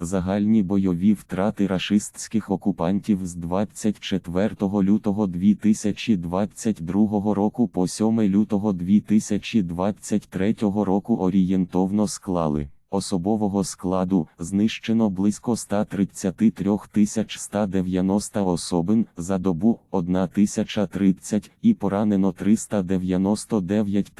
Загальні бойові втрати рашистських окупантів з 24 лютого 2022 року по 7 лютого 2023 року орієнтовно склали. Особового складу знищено близько 133 190 особин за добу 1030 і поранено 399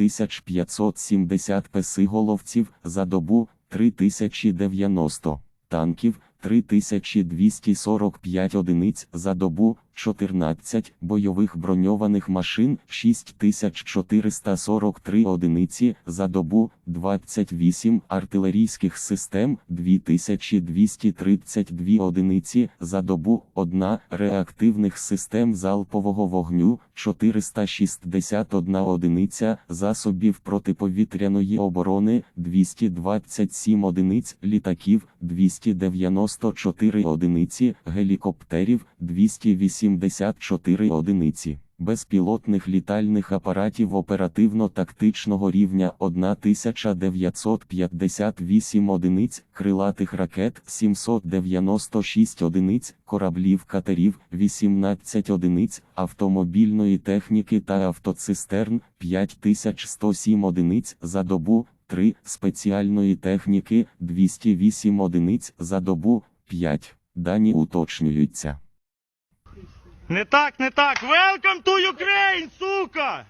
570 песиголовців за добу 3090 танків 3245 одиниць за добу, 14 бойових броньованих машин 6443 одиниці за добу, 28 артилерійських систем 2232 одиниці за добу, 1 реактивних систем залпового вогню 461 одиниця засобів протиповітряної оборони 227 одиниць літаків 294 одиниці гелікоптерів 284 одиниці. Безпілотних літальних апаратів оперативно-тактичного рівня 1958 одиниць, крилатих ракет 796 одиниць, кораблів катерів 18 одиниць, автомобільної техніки та автоцистерн 5107 одиниць за добу, 3 спеціальної техніки 208 одиниць за добу, 5. Дані уточнюються. Не так, не так. Welcome to Ukraine, сука!